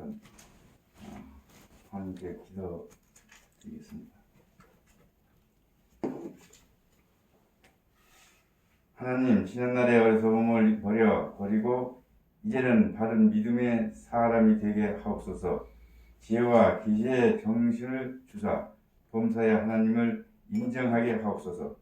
우선 어, 하나님께 기도 드리겠습니다. 하나님 지난날의 어리석음을 버려 버리고 이제는 바른 믿음의 사람이 되게 하옵소서 지혜와 기시의 정신을 주사 범사의 하나님을 인정하게 하옵소서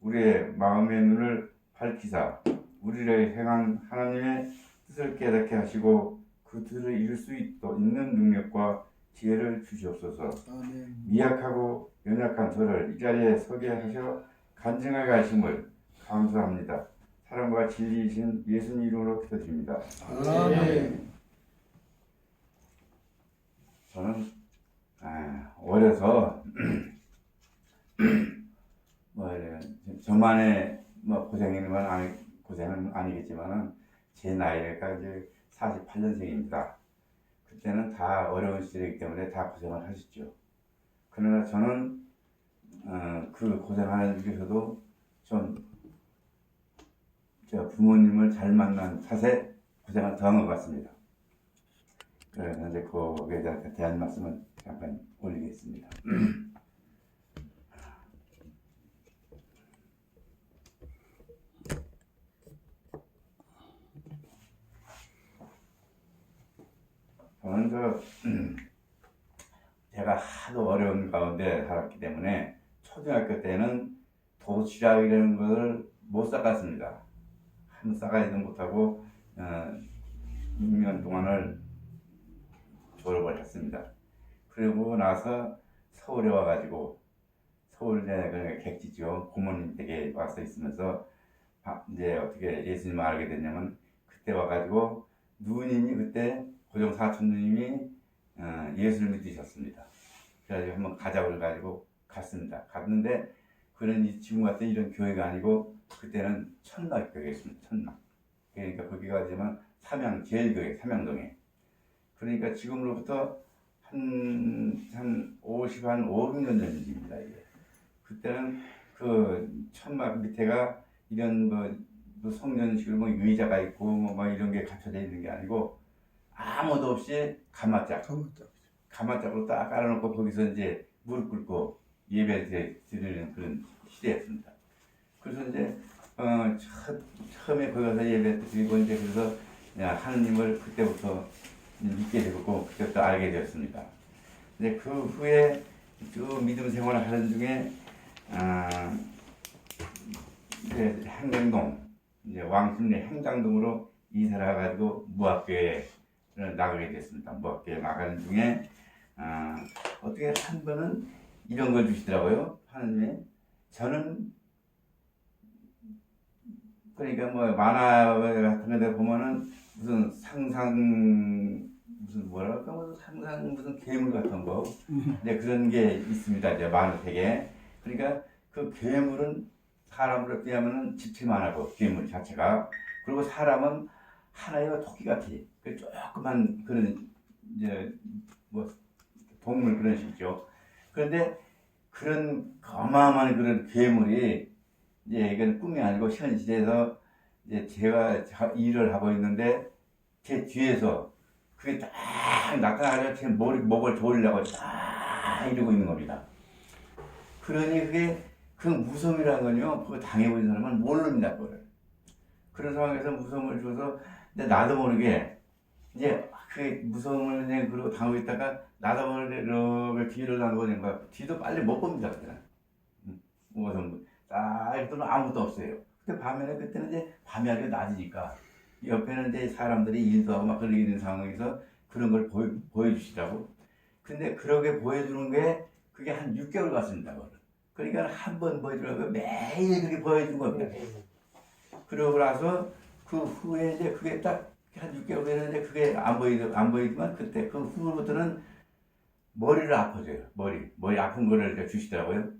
우리의 마음의 눈을 밝히사 우리를 행한 하나님의 뜻을 깨닫게 하시고 그 뜻을 이룰 수 있- 있는 능력과 지혜를 주시옵소서 아멘. 미약하고 연약한 저를 이 자리에 서게 하셔 간증하게 하심을 감사합니다. 사랑과 진리이신 예수님 이름으로 기도드립니다. 아멘. 저는 아, 어려서 뭐 이래, 저만의 뭐 고생은 아니 고생은 아니겠지만은 제 나이가 이제 48년생입니다. 그때는 다 어려운 시절이기 때문에 다 고생을 하셨죠. 그러나 저는 어, 그 고생하는 중에서도 좀저 부모님을 잘 만난 탓에 고생을 더한 것 같습니다. 그래서 이제 거기에 대한 말씀을 잠깐 올리겠습니다. 저는 그 제가 하도 어려운 가운데 살았기 때문에 초등학교 때는 도시락이라는 것을 못 닦았습니다. 한 싸가지도 못하고 어, 6년 동안을 졸업을 했습니다. 그리고 나서 서울에 와가지고 서울대 그 객지죠 고모님 댁에 와서 있으면서 아, 이제 어떻게 예수님을 알게 됐냐면 그때 와가지고 누님이 그때 고정 사촌 누님이 어, 예수를 믿으셨습니다. 그래가지고 한번 가자고 해가지고 갔습니다. 갔는데 그런 이 지금 같은 이런 교회가 아니고 그때는 천막 교회였습니다. 천막. 그러니까 거기 가 지만 삼양 제일교회 삼양동에. 그러니까 지금으로부터 한, 한 50, 한 500년 전 일입니다, 이게. 그때는 그 천막 밑에가 이런 뭐, 뭐 성년식으로 뭐 의자가 있고 뭐, 막 이런 게 갖춰져 있는 게 아니고 아무도 없이 가마짝, 가만있다. 가마짝으로 딱 깔아놓고 거기서 이제 무릎 꿇고 예배 이제 드리는 그런 시대였습니다. 그래서 이제 어, 첫, 처음에 거기 가서 예배 드리고 이제 그래서 야, 하느님을 그때부터 믿게 되고 그때부터 알게 되었습니다. 근데 그 후에 쭉 믿음 생활을 하는 중에 아, 이제 행정동 이제 왕십리 행장동으로 이사를 가가지고 무학교에 나가게 됐습니다. 무학교에 나가는 중에 아, 어떻게 한 번은 이런 걸 주시더라고요. 하느님이 저는 그러니까 뭐 만화 같은 데 보면은 무슨 상상 무슨 뭐랄까 무슨 상상 무슨 괴물 같은 거 이제 그런 게 있습니다. 이제 만화책에 그러니까 그 괴물은 사람으로 비하면은 집체만 하고 괴물 자체가 그리고 사람은 하나의 토끼 같아. 그 조그만 그런 이제 뭐 동물 그런 식이죠. 그런데 그런 어마어마한 그런 괴물이 이제 이건 꿈이 아니고 현실에서 이제 제가 자- 일을 하고 있는데 제 뒤에서 그게 딱 나타나가지고 제 머리, 목을 조이려고 딱 이러고 있는 겁니다. 그러니 그게 그 무서움이라는 건요, 그거 당해보는 사람은 모릅니다, 그거를. 그런 상황에서 무서움을 줘서, 나도 모르게, 이제 그 무서움을 그냥 그러고 당하고 있다가, 이렇게 뒤를 나보는 거야. 뒤도 빨리 못 봅니다, 그때는. 음, 무서움. 딱, 이때는 아무것도 없어요. 근데 밤에는, 그때는 이제 밤이 아니고 낮이니까, 옆에는 이제 사람들이 일도 하고 막 걸리는 상황에서 그런 걸 보여, 보여주시라고. 근데 그렇게 보여주는 게, 그게 한 6개월 갔습니다. 그러니까 한 번 보여주려고 매일 그렇게 보여준 겁니다. 그러고 나서 그 후에 이제 그게 딱 한 6개월 됐는데 그게 안 보이더 안 보이지만 그때 그 후부터는 머리를 아파져요. 머리 머리 아픈 거를 주시더라고요.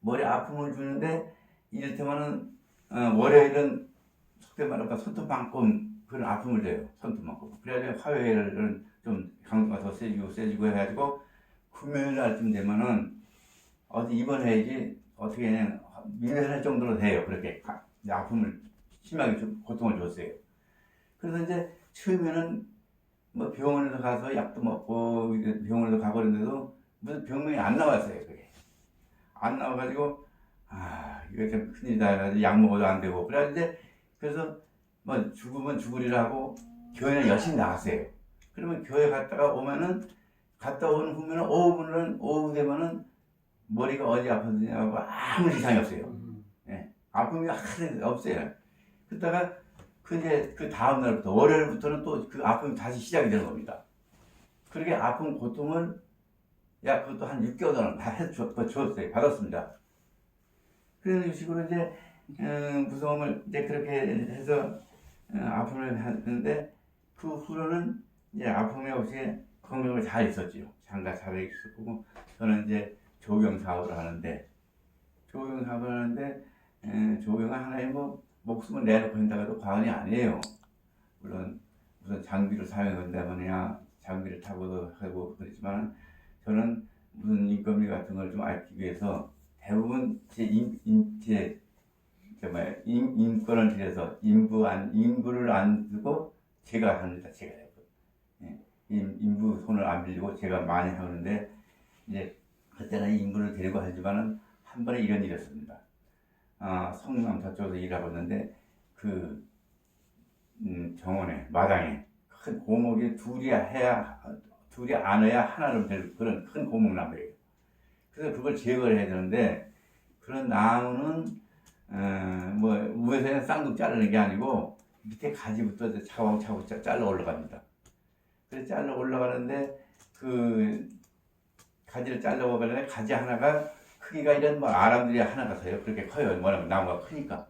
머리 아픔을 주는데 이를테면은 어, 월요일은 속된 말로 손톱만큼 그런 아픔을 줘요. 손톱만큼. 그래야지 화요일은 좀 강도가 더 세지고 세지고 해가지고 금요일 날쯤 되면은 어디 입원해야지 어떻게 밀려날 정도로 돼요. 그렇게 아픔을 심하게 좀 고통을 줬어요. 그래서 이제 처음에는 뭐 병원에서 가서 약도 먹고 이제 병원에서 가버렸는데도 무슨 병명이 안 나왔어요 그게. 안 나와가지고 아 이거 좀 큰일이다. 약 먹어도 안 되고. 그래 이제 그래서 뭐 죽으면 죽으리라고 교회는 열심히 나갔어요. 그러면 교회 갔다가 오면은 갔다 오는 후면은 오후는 오후 되면은 머리가 어디 아팠느냐고 아무 이상이 없어요. 아픔이 하나도 없어요. 그러다가 그 이제 그 다음 날부터 월요일부터는 또 그 아픔이 다시 시작이 되는 겁니다. 그렇게 아픈 고통을 야 그것도 한 6개월 동안 다 해서 줬- 줬어요. 받았습니다. 그런 식으로 이제 음, 무서움을 이제 그렇게 해서 어, 아픔을 하는데 그 후로는 이제 아픔이 없이 건강을 잘 있었지요. 장가 잘 있었고 저는 이제 조경 사업을 하는데 조경 사업을 하는데 에, 조경은 하나의 뭐 목숨을 내놓고 한다고도 과언이 아니에요. 물론 무슨 장비를 사용한다거나 장비를 타고도 하고 그렇지만 저는 무슨 인건비 같은 걸좀 알기 위해서 대부분 제 인, 인, 제 정말 인, 인권을 들여서 인부 안 인부를 안 두고 제가 합니다. 제가. 예, 인, 인부 손을 안 빌리고 제가 많이 하는데 이제 그때는 인부를 데리고 하지만은 한 번에 이런 일이었습니다. 아, 성남 저쪽에서 일하고 있는데 그 음, 정원에 마당에 큰 고목이 둘이 해야 둘이 안 해야 하나를 될 그런 큰 고목나무예요. 그래서 그걸 제거를 해야 되는데 그런 나무는 어, 뭐 위에서는 쌍둥 자르는 게 아니고 밑에 가지부터 차곡차곡 짜- 잘라 올라갑니다. 그래서 잘라 올라가는데 그 가지를 잘라 오가는데 가지 하나가 크기가 이런 뭐 아람들이 하나가 서요. 그렇게 커요. 뭐냐면 나무가 크니까.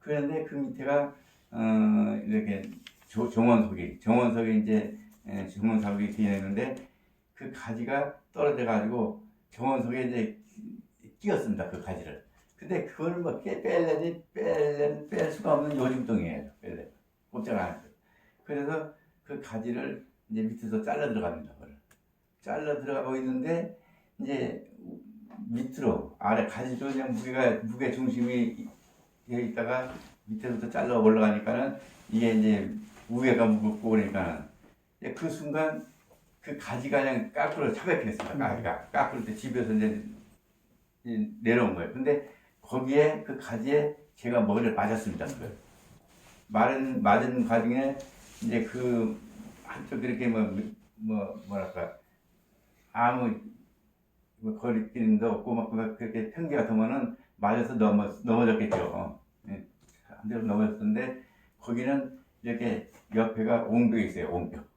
그런데 그 밑에가 어 이렇게 조, 정원석이 정원석이 이제 에, 정원석이 되어 있는데 그 가지가 떨어져 가지고 정원석에 이제 끼었습니다. 그 가지를. 근데 그거를 뭐 깨, 뺄래지 뺄래 뺄 수가 없는 요즘동이에요. 뺄래. 꼼짝 안 했어요. 그래서 그 가지를 이제 밑에서 잘라 들어갑니다. 그걸. 잘라 들어가고 있는데 이제 밑으로 아래 가지로 그냥 무게가 무게 중심이 되어 있다가 밑에부터 잘라 올라가니까는 이게 이제 무게가 무겁고 그러니까는 그 순간 그 가지가 그냥 까꾸로 차백했습니다. 가지가 까꾸로 때 집에서 이제 이- 내려온 거예요. 근데 거기에 그 가지에 제가 머리를 맞았습니다. 그걸. 맞은 맞은 과정에 이제 그 한쪽 이렇게 뭐, 뭐 뭐랄까 아무 뭐 거리끼리도 없고 막 그렇게 평지 같으면은 맞아서 넘어 넘어졌겠죠. 어. 예, 한 대로 넘어졌는데 거기는 이렇게 옆에가 옹벽이 있어요. 옹벽,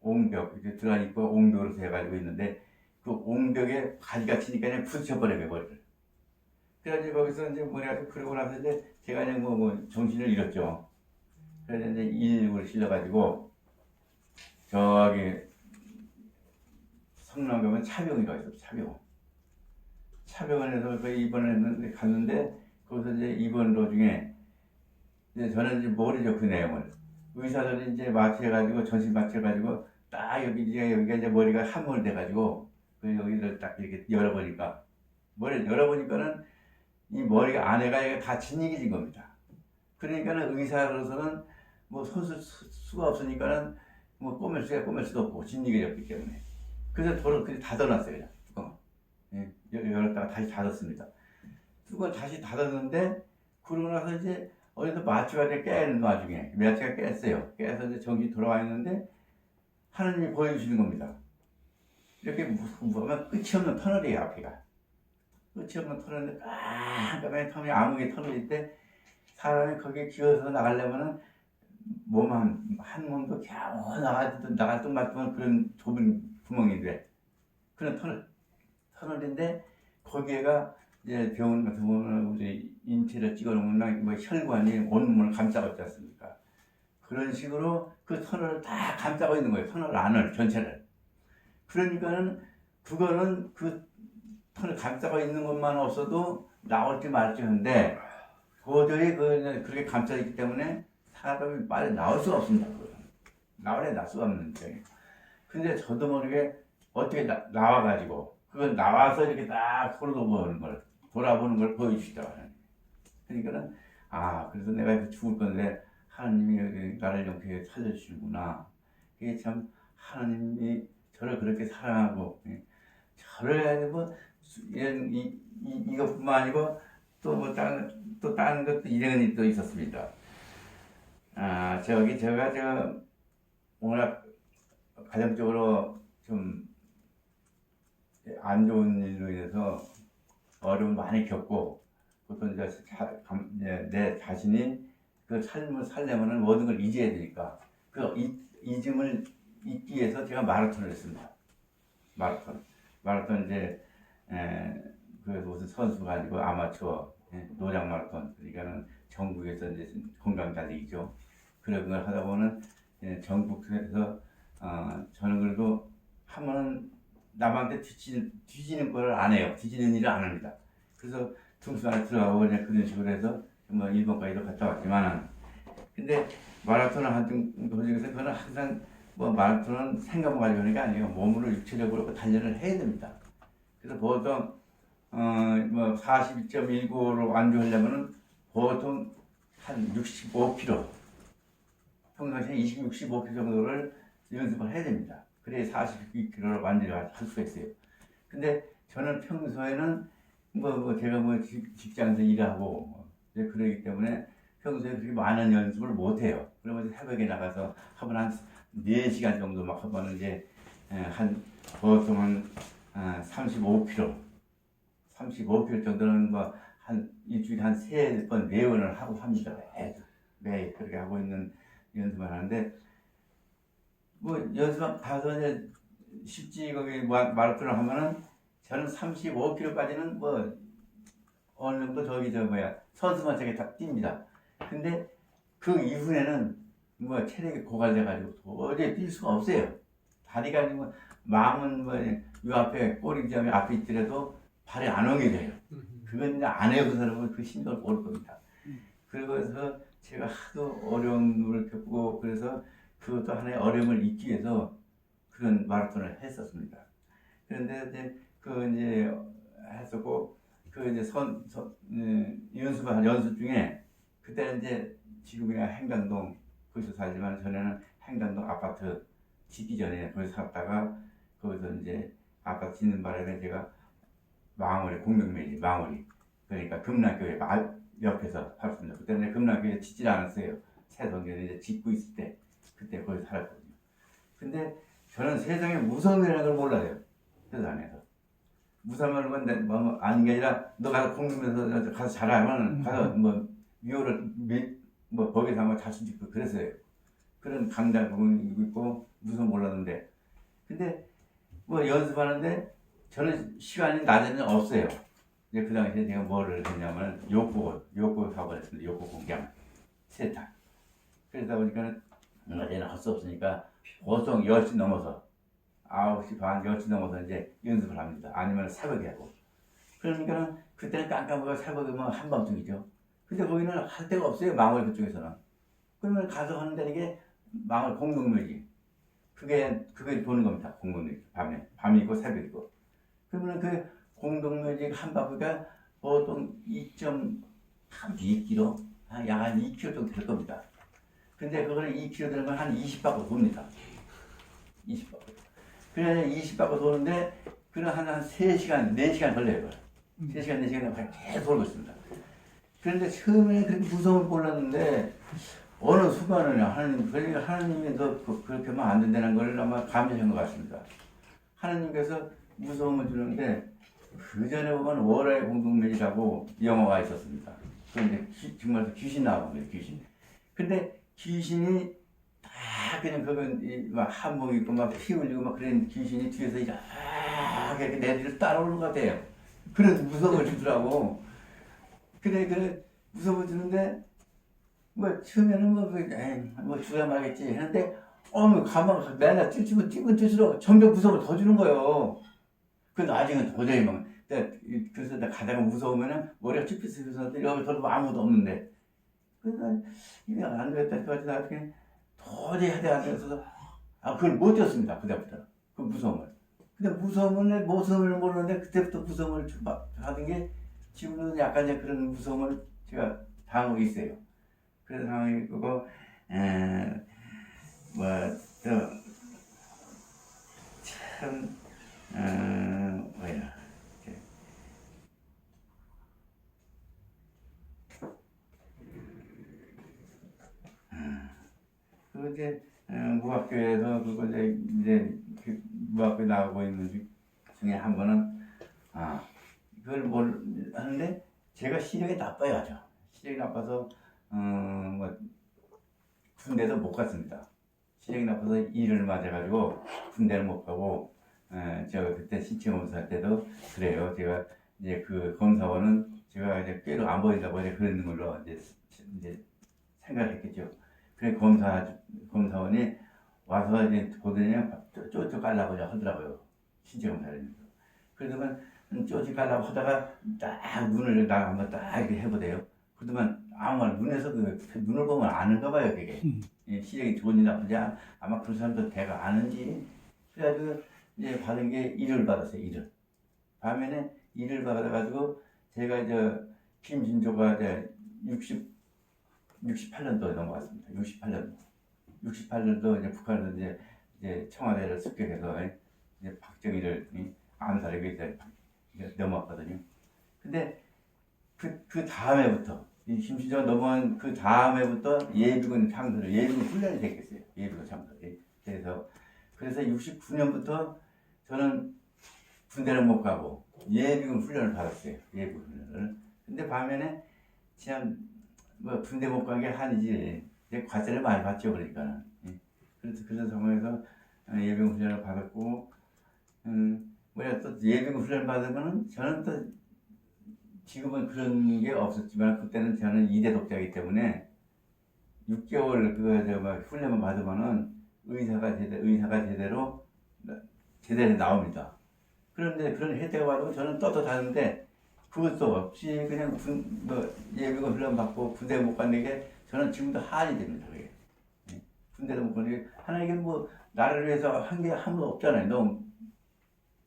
옹벽 이렇게 들어가니까 옹벽으로 돼가지고 있는데 그 옹벽에 가지가 치니까 그냥 부딪혀버려요 머리를. 그래가지고 거기서 이제 뭐래가지고 그러고 나서 이제 제가 그냥 뭐, 뭐 정신을 잃었죠. 그래서 이제 119를 실려가지고 저기 성남 가면 차병이가 있어 차병. 차병원에서 그 입원했는데 갔는데 거기서 이제 입원 도중에 이제 저는 이제 모르죠 그 내용을 의사들이 이제 마취해가지고 전신 마취해가지고 딱 여기 이제 여기가 이제 머리가 함몰 돼가지고 그 여기를 딱 이렇게 열어보니까 머리를 열어보니까는 이 머리가 안에가 다 진이겨진 겁니다. 그러니까는 의사로서는 뭐 손쓸 수- 수가 없으니까는 뭐 꼬맬 수야 꼬맬 수도 없고 진이겨졌기 때문에 그래서 도로 그냥 닫아놨어요. 그냥. 뚜껑 예, 열- 열었다가 다시 닫았습니다. 뚜껑 다시 닫았는데 그러고 나서 이제 어디서 마취가 깨는 와중에 마취가 깼어요. 깨서 이제 정신 돌아와 있는데 하나님이 보여주시는 겁니다. 이렇게 무- 보면 끝이 없는 터널이에요 앞이가. 끝이 없는 터널인데 깜깜한 터널이 암흑의 터널일 때 사람이 거기에 기어서 나가려면은 몸한 한 몸도 겨우 듯 나갈 듯 말듯한 그런 좁은 구멍인데 그런 터널 터널인데 거기에가 이제 병원 같은 경우는 우리 인체를 찍어놓으면 뭐 혈관이 온몸을 감싸고 있지 않습니까? 그런 식으로 그 터널을 다 감싸고 있는 거예요. 터널 안을 전체를. 그러니까는 그거는 그 터널 감싸고 있는 것만 없어도 나올지 말지 하는데 도저히 그 그렇게 감싸 있기 때문에 사람이 빨리 나올 수가 없습니다. 나오래 날 수가 없는 거예요. 근데 저도 모르게 어떻게 나, 나와가지고 그걸 나와서 이렇게 딱 돌아보는 걸 돌아보는 걸 보여주시더라고요. 그러니까는 아 그래서 내가 이렇게 죽을 건데 하나님이 나를 이렇게 살려주시는구나 이게 참 하나님이 저를 그렇게 사랑하고 예, 저를 가지고 수- 이런 이, 이 이것뿐만 아니고 또 뭐 다른 또 다른 것도 이런 또 있었습니다. 아 저기 제가 저 워낙 가정적으로 좀 안 좋은 일로 인해서 어려움 많이 겪고 보통 이제 자, 감- 이제 내 자신이 그 삶을 살려면은 모든 걸 잊어야 되니까 그 잊, 잊음을 잊기 위해서 제가 마라톤을 했습니다. 마라톤. 마라톤 이제 에, 그 무슨 선수가 아니고 아마추어 예, 노장 마라톤 그러니까는 전국에서 이제 건강 달리기죠. 그런 걸 하다 보면 예, 전국에서 어, 저는 그래도 하면은 남한테 뒤지는, 뒤지는 걸 안 해요. 뒤지는 일을 안 합니다. 그래서 등수 안에 들어가고 그냥 그런 식으로 해서 뭐 일본까지도 갔다 왔지만은 근데 마라톤을 한등 도중에서 그거는 항상 뭐 마라톤은 생각만 가지고 하는 게 아니에요. 몸으로 육체적으로 단련을 해야 됩니다. 그래서 보통 어뭐 42.19로 완주하려면은 보통 한 65km 평상시에 20, 65km 정도를 연습을 해야 됩니다. 그래야 42km를 완주할 수가 있어요. 근데 저는 평소에는 뭐, 뭐 제가 뭐 직- 직장에서 일하고 뭐 그러기 때문에 평소에 그렇게 많은 연습을 못 해요. 그러면 새벽에 나가서 하면 한 4시간 정도 막 하면 이제 에, 한 보통 한 아, 35km 35km 정도는 뭐 한 일주일에 한 세 번, 네 번을 하고 합니다. 매일 그렇게 하고 있는 연습을 하는데 뭐 연습 가서 이제 쉽지 거기 마- 마라톤을 하면은 저는 35km까지는 뭐 어느 정도 저기 저 뭐야 선수만 저기 다 뜁니다. 근데 그 이후에는 뭐 체력이 고갈돼가지고 도저히 뛸 수가 없어요. 다리가 뭐 마음은 뭐요 앞에 꼬리점이 앞에 있더라도 발이 안 오게 돼요. 그건 이제 안 해본 사람은 그 힘들을 모를 겁니다. 그래서 제가 하도 어려움을 겪고 그래서 그것도 하나의 어려움을 잊기 위해서 그런 마라톤을 했었습니다. 그런데 이제 그 이제 했었고 그 이제 선, 선 음, 연습한 연습 중에 그때는 이제 지금이야 행당동 거기서 살지만 전에는 행당동 아파트 짓기 전에 거기서 살다가 거기서 이제 아파트 짓는 바람에 제가 망원리 공명면이 망원리 그러니까 금남교회 마- 옆에서 살았습니다. 그때는 금남교회 짓질 않았어요. 새 성전을 이제 짓고 있을 때 그때 거기 살았거든요. 근데 저는 세상에 무서운 일이라는 걸 몰라요. 세상에서. 무서운 건뭐 아닌 게 아니라 너 가서 공부면서 가서 잘하면 가서 뭐 미호를 미, 뭐 거기서 한번 자수 짓고 그랬어요. 그런 강단 부분이 있고 무서운 몰랐는데 근데 뭐 연습하는데 저는 시간이 낮에는 없어요. 이제 그 당시에 제가 뭐를 했냐면 욕구 욕구 사업을 했습니다. 욕구 공장 세탁. 그러다 보니까 낮 에는 할 수 없으니까 보통 10시 넘어서 9시 반 10시 넘어서 이제 연습을 합니다. 아니면 새벽에 하고. 그러니까 그때는 깜깜하고 새벽이면 한밤중이죠. 근데 거기는 할 데가 없어요. 망월 그쪽에서는. 그러면 가서 하는 데는 게 망월 공동묘지. 그게 그게 보는 겁니다. 공동묘지 밤에 밤이고 새벽이고. 그러면 그 공동묘지 한 바퀴가 보통 2.2km, 약한 2km 정도 될 겁니다. 근데 그거는 2km 되면 한 20바퀴 돕니다. 20바퀴. 그래 20바퀴 도는데 그는 한, 한 3시간, 4시간 걸려요. 3시간, 4시간 계속 돌고 있습니다. 그런데 처음에 그렇게 무서움을 몰랐는데 어느 순간은 하나님, 그러니까 하나님이 너 그- 그렇게 하면 안 된다는 걸 아마 감지한 것 같습니다. 하나님께서 무서움을 주는데 그 전에 보면 월화의 공동맥이라고 영화가 있었습니다. 그런데 정말 귀신 나오거든요, 귀신. 근데 귀신이 다 그냥 그건 이막 한복 입고 막 피 흘리고 막 그런 귀신이 뒤에서 이렇게 내 뒤를 따라오는 것 같아요. 그래서 무서움을 주더라고. 그래 그래 무서움을 주는데 뭐 처음에는 뭐, 그, 에이, 뭐 주야 말겠지 했는데 어머 가만 맨날 뛰고 뛰고 뛰수록 점점 무서움을 더 주는 거예요. 그 나중에 도저히 막 그래서 가다가 무서우면은 머리가 쭉 삐뚤어서 여기 저도 아무도 없는데 그래서 이게 안 되겠다 해가지고 나중에 도저히 하대 안 돼서 아 그걸 못 뛰었습니다 그때부터. 그 무서움을. 근데 무서움을 무서움을 모르는데 그때부터 무서움을 좀 받- 받은 게 지금은 약간 그런 무서움을 제가 당하고 있어요. 그래서 상황이 그거 에뭐저 참 어, 뭐야 이렇게 그 이제 어, 무학교에서 그거 이제 이제 그 무학교 나오고 있는 중- 중에 한 번은 아 그걸 뭘 하는데 제가 시력이 나빠요 아주. 시력이 나빠서 어뭐 군대도 못 갔습니다. 시력이 나빠서 일을 맞아가지고 군대를 못 가고 에, 저 그때 신체 검사할 때도 그래요. 제가 이제 그 검사원은 제가 이제 꾀로 안 보인다고 이제 그런 걸로 이제 이제 생각했겠죠. 그래 검사 검사원이 와서 이제 보더니 쪼쪼 깔라고 하더라고요. 신체 검사를. 그러더만 쪼쪼 깔라고 하다가 딱 눈을 나 한번 딱 이렇게 해보대요. 그러더만 아무 말 눈에서 그, 그 눈을 보면 아는가 봐요 그게. 예, 시력이 좋은지 나쁜지 아- 아마 그런 사람도 대가 아는지. 그래가지고 이제 받은 게 일을 받았어요 일을. 반면에 일을 받아가지고 제가 이제 김진조가 이제 60 68년도에 넘어갔습니다. 68년도. 68년도 이제 북한에서 이제, 이제 청와대를 습격해서 이제 박정희를 이 암살하기 이제 넘어왔거든요. 근데 그, 그 다음에부터 이 김신조가 넘어간 그 다음에부터 예비군 창설을 예비군 훈련이 됐겠어요. 예비군 창설이. 그래서 그래서 69년부터 저는 군대를 못 가고 예비군 훈련을 받았어요. 예비군 훈련을. 근데 반면에 그냥 뭐 군대 못간게 한이지 이제 과세를 많이 받죠 그러니까 그래서 그런 상황에서 어, 예비군 훈련을 받았고 음 뭐야 또 예비군 훈련 받으면은 저는 또 지금은 그런 게 없었지만 그때는 저는 이대 독자이기 때문에 6개월 그저뭐 훈련만 받으면은 의사가 제대로 의사가 제대로 나- 제대로 나옵니다. 그런데 그런 혜택을 받으면 저는 떳떳하는데 그것도 없이 그냥 군, 뭐 예비군 훈련 받고 군대 못 가는 게 저는 지금도 한이 됩니다. 그게. 예. 군대도 못 가는 게 하나님께 뭐 나를 위해서 한게 아무도 없잖아요. 너무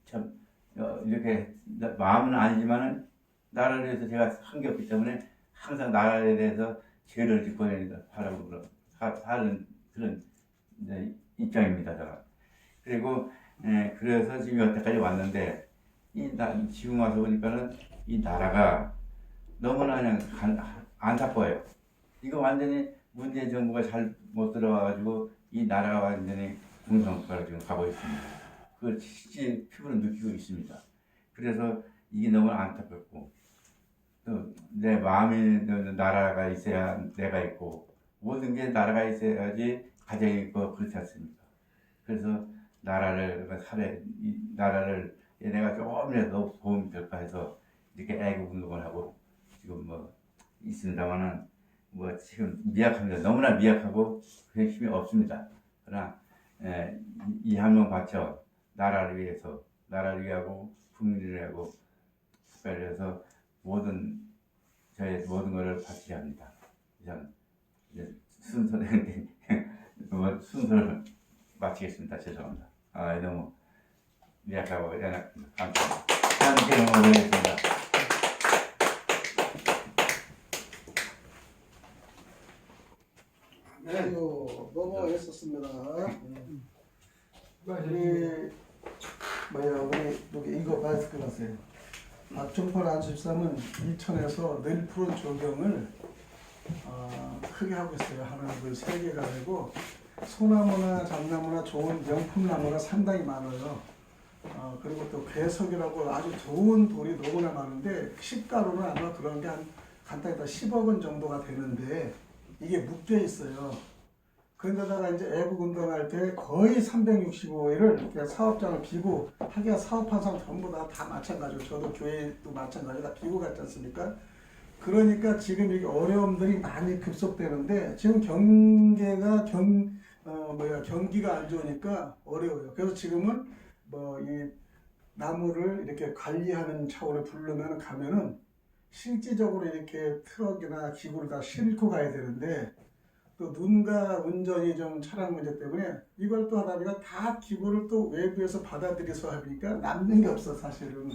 참 어, 이렇게 나- 마음은 아니지만은 나를 위해서 제가 한 게 없기 때문에 항상 나라에 대해서 죄를 짓고 하라고 그러 사- 사는 그런 이제 입장입니다. 제가. 그리고 예, 그래서 지금 여태까지 왔는데 이 나, 지금 와서 보니까는 이 나라가 너무나 그냥 간- 안타까워요. 이거 완전히 문재인 정부가 잘 못 들어와가지고 이 나라가 완전히 공성국가로 지금 가고 있습니다. 그걸 실제 피부로 느끼고 있습니다. 그래서 이게 너무 안타깝고 또 내 마음에 나라가 있어야 내가 있고 모든 게 나라가 있어야지 가정이 있고 그렇지 않습니까? 그래서 나라를 살해 이 나라를 내가 조금이라도 도움이 될까 해서 이렇게 애국 운동을 하고 지금 뭐 있습니다만은 뭐 지금 미약합니다. 너무나 미약하고 그 힘이 없습니다. 그러나 에, 이 한명 바쳐 나라를 위해서 나라를 위하고 국민을 위하고 국가를 위해서 모든 저의 모든 것을 바쳐야 합니다. 이상 순서를 뭐 순서를 마치겠습니다. 죄송합니다. 아 너무 미약하고. 감사합니다. 함께 응원하겠습니다. 네. 아유, 너무 애썼습니다. 네. 우리 뭐야 우리 여기 이거 마스크 나세요. 박종팔 안십삼은 이천에서 늘 푸른 조경을 어, 크게 하고 있어요. 하나, 둘, 세 개가 되고 소나무나 장나무나 좋은 명품 나무가 상당히 많아요. 어, 그리고 또 괴석이라고 아주 좋은 돌이 너무나 많은데 시가로는 아마 그런 게 한 간단히 다 10억 원 정도가 되는데 이게 묶여 있어요. 그런데다가 이제 애국 운동할 때 거의 365일을 사업장을 비고 하기가 사업한 사람 전부 다, 다 마찬가지고 저도 교회도 마찬가지고 다 비고 갔지 않습니까? 그러니까 지금 이게 어려움들이 많이 급속되는데 지금 경계가 경 어, 뭐야 경기가 안 좋으니까 어려워요. 그래서 지금은 뭐 이 나무를 이렇게 관리하는 차원을 부르면 가면은 실질적으로 이렇게 트럭이나 기구를 다 싣고 가야 되는데 또 눈과 운전이 좀 차량 문제 때문에 이걸 또 하다 보니까 다 기구를 또 외부에서 받아들여서 하니까 남는 게 없어 사실은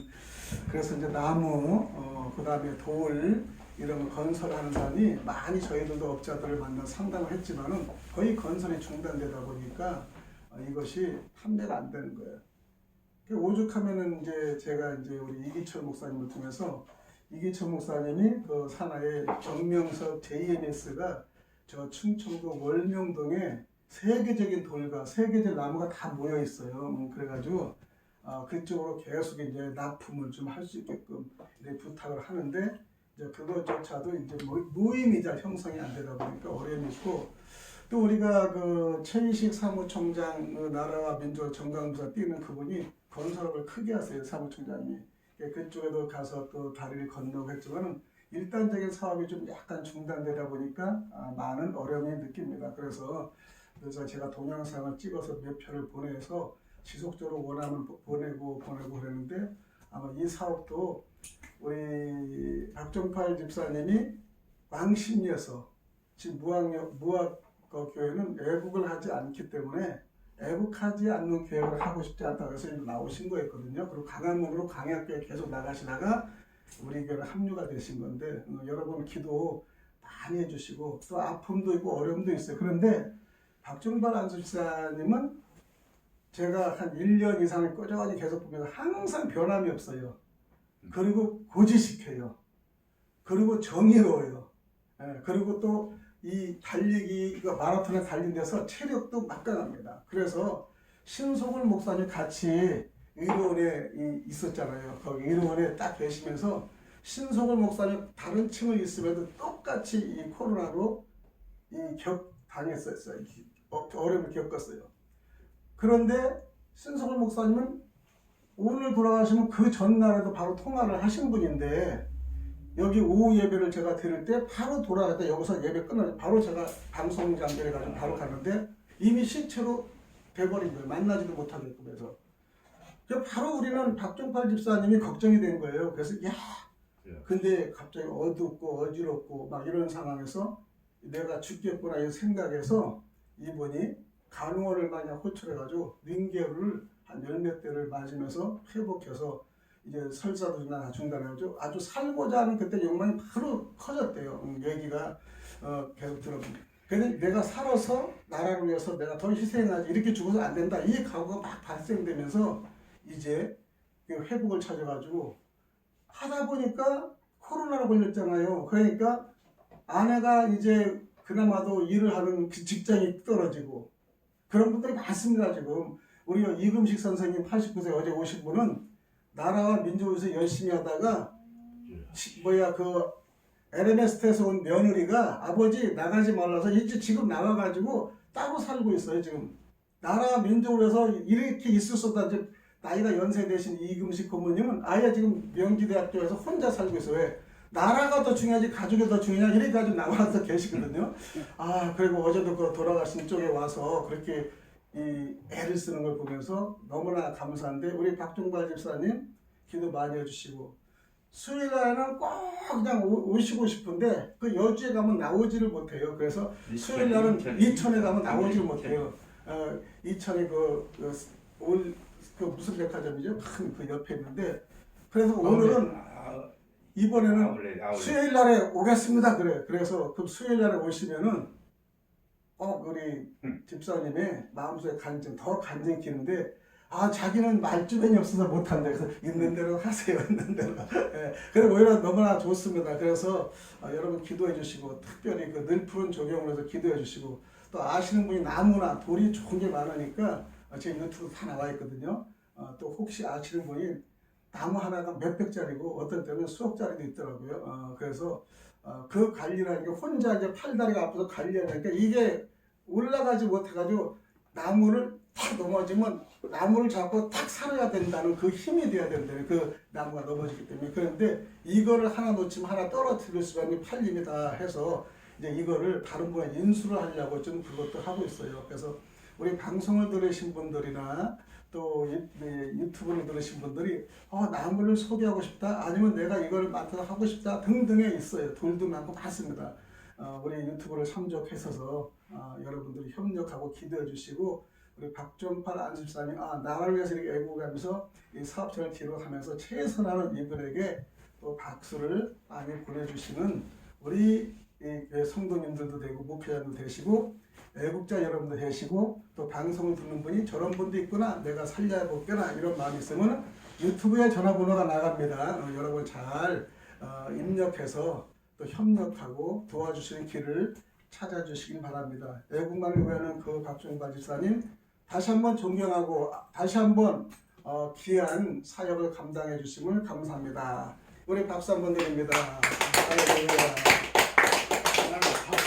그래서 이제 나무 어, 그다음에 돌 이런 거 건설하는 사람이 많이 저희들도 업자들을 만나 상담을 했지만은 거의 건설이 중단되다 보니까 어, 이것이 판매가 안 되는 거예요. 그 오죽하면은 이제 제가 이제 우리 이기철 목사님을 통해서 이기철 목사님이 그 산하의 정명석 JMS가 저 충청도 월명동에 세계적인 돌과 세계적 나무가 다 모여 있어요. 음, 그래가지고 아, 그쪽으로 계속 이제 납품을 좀 할 수 있게끔 부탁을 하는데 이제 그것조차도 이제 모- 모임이자 형성이 안 되다 보니까 어려움이 있고 또 우리가 그 최희식 사무총장 그 나라와 민족 정강부사 뛰는 그분이 건설업을 크게 하세요 사무총장이 예, 그쪽에도 가서 또 다리를 건너고 했지만은 일단적인 사업이 좀 약간 중단되다 보니까 아, 많은 어려움이 느낍니다. 그래서 그래서 제가 동영상을 찍어서 몇 편을 보내서 지속적으로 원하면 보- 보내고 보내고 그랬는데 아마 이 사업도 우리 박종팔 집사님이 왕십리에서 지금 무학 무학 교회는 애국을 하지 않기 때문에 애국하지 않는 교회를 하고 싶지 않다고 해서 나오신 거였거든요. 그리고 강한문으로 강약교회 계속 나가시다가 우리 교회에 합류가 되신 건데 어, 여러분 기도 많이 해주시고 또 아픔도 있고 어려움도 있어요. 그런데 박종발 안수집사님은 제가 한 1년 이상을 꾸준히 계속 보면서 항상 변함이 없어요. 그리고 고지식해요. 그리고 정의로워요. 예, 그리고 또 이 달리기가 마라톤에 달린 데서 체력도 막강합니다. 그래서 신속을 목사님 같이 의료원에 이- 있었잖아요. 거기 의료원에 딱 계시면서 신속을 목사님 다른 층을 있음에도 똑같이 이 코로나로 이 격 당했었어요. 이 어- 어려움을 겪었어요. 그런데 신속을 목사님은 오늘 돌아가시면 그 전날에도 바로 통화를 하신 분인데 여기 오후 예배를 제가 드릴 때 바로 돌아갔다 여기서 예배 끝나서 바로 제가 방송 장비를 가지고 바로 갔는데 이미 시체로 돼버린 거예요. 만나지도 못하게끔 해서. 바로 우리는 박종팔 집사님이 걱정이 된 거예요. 그래서 야 근데 갑자기 어둡고 어지럽고 막 이런 상황에서 내가 죽겠구나 이 생각에서 이분이 간호를 많이 호출해가지고 링게를 한열 몇 대를 맞으면서 회복해서 이제 설사도 다 중단해가지고 아주 살고자 하는 그때 욕망이 바로 커졌대요. 음, 얘기가 어, 계속 들어보니. 근데 내가 살아서 나라를 위해서 내가 더 희생하지 이렇게 죽어서 안 된다. 이 각오가 막 발생되면서 이제 그 회복을 찾아가지고 하다 보니까 코로나로 걸렸잖아요. 그러니까 아내가 이제 그나마도 일을 하는 그 직장이 떨어지고 그런 분들이 많습니다 지금. 우리 이금식 선생님 89세 어제 오신 분은 나라와 민족을 위해서 열심히 하다가 시- 뭐야 그 LMS트에서 온 며느리가 아버지 나가지 말라서 이제 지금 나와가지고 따로 살고 있어요 지금. 나라 민족을 위해서 이렇게 있을 수 없다. 이제 나이가 연세 되신 이금식 고모님은 아예 지금 명지대학교에서 혼자 살고 있어요 왜? 나라가 더 중요하지 가족이 더 중요하냐 이렇게 가지고 나와서 계시거든요 아 그리고 어제도 그 돌아가신 쪽에 와서 그렇게 이 애를 쓰는 걸 보면서 너무나 감사한데 우리 박종발 집사님 기도 많이 해주시고 수요일 날에는 꼭 그냥 오- 오시고 싶은데 그 여주에 가면 나오지를 못해요. 그래서 수요일 날은 이천에 가면 나오지를 못해요. 어, 이천에 그, 그, 올, 그 무슨 백화점이죠? 큰 그 옆에 있는데 그래서 오늘은 이번에는 아울렛 아울렛 수요일 날에 오겠습니다. 그래. 그래서 그 수요일 날에 오시면은 꼭 우리 집사님의 마음속에 간증 더 간증 키는데 아 자기는 말주변이 없어서 못한다. 그래서 있는 대로 하세요. 있는 대로. 예. 그래 오히려 너무나 좋습니다. 그래서 아, 여러분 기도해 주시고 특별히 그 늘 푸른 조경을 해서 기도해 주시고 또 아시는 분이 나무나 돌이 좋은 게 많으니까 어, 제 유튜브 다 나와 있거든요. 어, 또 혹시 아시는 분이 나무 하나가 몇백 짜리고 어떤 때는 수억 짜리도 있더라고요. 어, 그래서 어, 그 관리라는 게 혼자 이제 팔다리가 아파서 관리하니까 이게 올라가지 못해가지고 나무를 탁 넘어지면 나무를 잡고 탁 살아야 된다는 그 힘이 돼야 된다는 그 나무가 넘어지기 때문에 그런데 이거를 하나 놓치면 하나 떨어뜨릴 수가 있는 팔림이다 해서 이제 이거를 다른 분에 인수를 하려고 좀 그것도 하고 있어요. 그래서 우리 방송을 들으신 분들이나 또 유- 네, 유튜브를 들으신 분들이 어, 나무를 소개하고 싶다 아니면 내가 이걸 맡아서 하고 싶다 등등에 있어요. 돌도 많고 많습니다. 어, 우리 유튜브를 참조했어서 어, 여러분들이 협력하고 기도해 주시고 우리 박종팔 안집사님 아 나라를 위해서 이렇게 애국하면서 이 사업체를 기록하면서 최선하는 이분에게 또 박수를 많이 보내주시는 우리 성도님들도 되고 목회자도 되시고 애국자 여러분도 되시고 또 방송을 듣는 분이 저런 분도 있구나 내가 살려야 볼게나 이런 마음이 있으면 유튜브에 전화번호가 나갑니다. 어, 여러분 잘 어, 입력해서 또 협력하고 도와주시는 길을 찾아주시길 바랍니다. 애국만을 위하는 그 박종발 집사님 다시 한번 존경하고 아, 다시 한번 어, 귀한 사역을 감당해 주심을 감사합니다. 우리 박수 한번 드립니다. 박수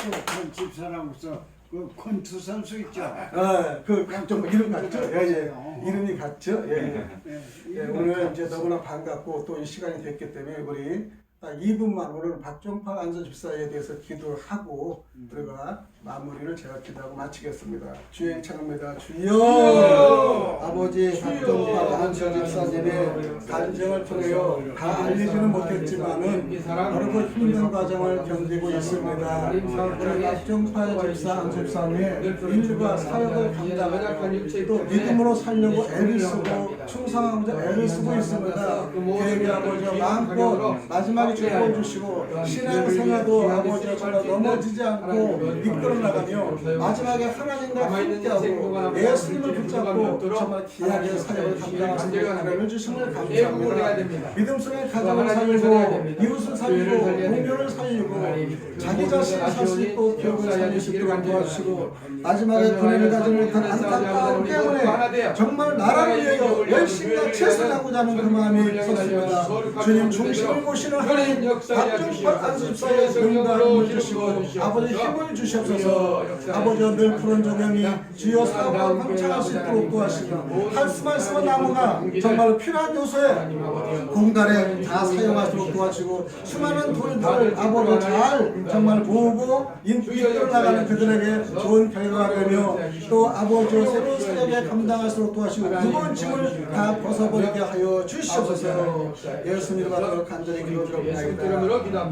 그런 집사람으로서 그 권투 선수 있죠. 아, 그좀 이름 같죠? 예, 예. 이름이 같죠? 예. 예, 예, 오늘 이제 너무나 반갑고 또 이 시간이 됐기 때문에 우리 딱 2분만 오늘 박종팔 안전 집사에 대해서 기도를 하고 우리가 마무리를 제가 기도하고 마치겠습니다. 주의 찬양합니다. 주여 아버지 박종팔 안전 집사님의 간증을 통하여 다 알리지는 못했지만은 여러분 힘든 과정을 견디고 있습니다. 우리 박종팔 집사 안전 집사님의 일과 사역을 감당하고 또 믿음으로 살려고 애를 쓰고 충성하고자 애를 쓰고 있습니다. 교회 아버지 마음껏 마지막에 축복해 주시고 신앙생활도 아버지 정말 넘어지지 않고 이끌어 나가며 마지막에 하나님과 함께하고 예수님을 붙잡고 정말 귀하게 사역을 하나님을 주심을 감사합니다. 믿음 속에 가정을 살리고 이웃을 살리고 동료를 살리고 자기 자신을 살수 있고 교육을 살릴 수 있도록 도와주시고 마지막에 군인을 가지 못한 안타까움 때문에 정말 나라를 위하여 열심히 최선하고자 하는 그 마음이 섰습니다. 주님 중심을 모시는 하나님 박종팔 안수집사의 능력을 주시고 아버지 힘을 주시옵소서 아버지 늘 푸른 조명이 주여 사업을 방창할 수 있도록 도와시고 할수만 쓰면 나무가 정말 필요한 요소에 공간에 다 사용하도록 도와주고 수많은 돌들을 아버지 잘 정말 보고 이끌어 나가는 그들에게 좋은 결과가 되며 또 아버지 새로운 사역에 감당할수록 도와주시고 무거운 짐을 다 벗어버리게 하여 주시옵소서. 예수님 받들어 간절히 기도드립니다.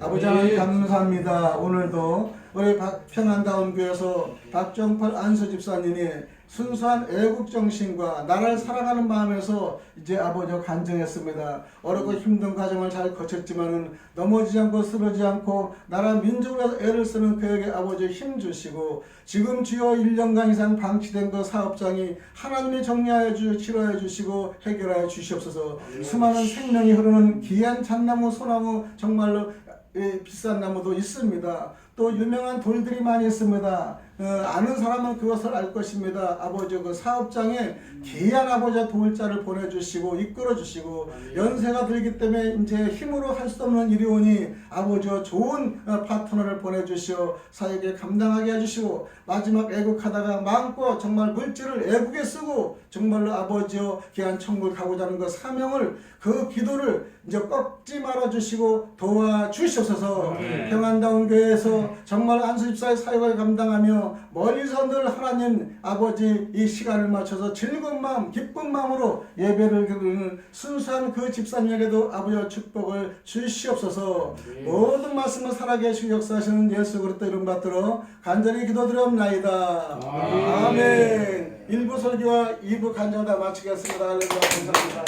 아버지 하나님 감사합니다. 오늘도 우리 박- 평안다운 교회에서 박정팔 안수 집사님이 순수한 애국 정신과 나라를 사랑하는 마음에서 이제 아버지 간증했습니다. 어렵고 힘든 과정을 잘 거쳤지만은 넘어지지 않고 쓰러지지 않고 나라 민족을 애를 쓰는 그에게 아버지 힘 주시고 지금 주여 1년간 이상 방치된 그 사업장이 하나님이 정리하여 주 치료해 주시고 해결하여 주시옵소서. 수많은 생명이 흐르는 귀한 잣나무 소나무 정말로 예, 비싼 나무도 있습니다. 또 유명한 돌들이 많이 있습니다. 어, 아는 사람은 그것을 알 것입니다. 아버지 그 사업장에 귀한 아버지 돌자를 보내주시고 이끌어주시고 연세가 들기 때문에 이제 힘으로 할 수 없는 일이 오니 아버지 좋은 어, 파트너를 보내주시어 사역에 감당하게 해주시고 마지막 애국하다가 마음껏 정말 물질을 애국에 쓰고 정말로 아버지여 귀한 천국을 가고자 하는 그 사명을 그 기도를 이제 꺾지 말아 주시고 도와 주시옵소서. 평안다운 교회에서 정말 안수집사의 사역을 감당하며 멀리서 늘 하나님 아버지 이 시간을 맞춰서 즐거운 마음 기쁜 마음으로 예배를 드리는 순수한 그 집사님에게도 아버지의 축복을 주시옵소서. 모든 말씀을 살아계시고 역사하시는 예수 그리스도 이름 받들어 간절히 기도드리옵나이다. 아멘. 1부 설교와 2부 간증을 다 마치겠습니다. 감사합니다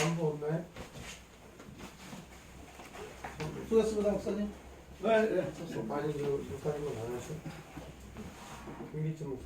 안부 없나요? 수고하셨습니다 목사님 네, 네. 많이 욕하는 건안 하셔? 김기춘 목사.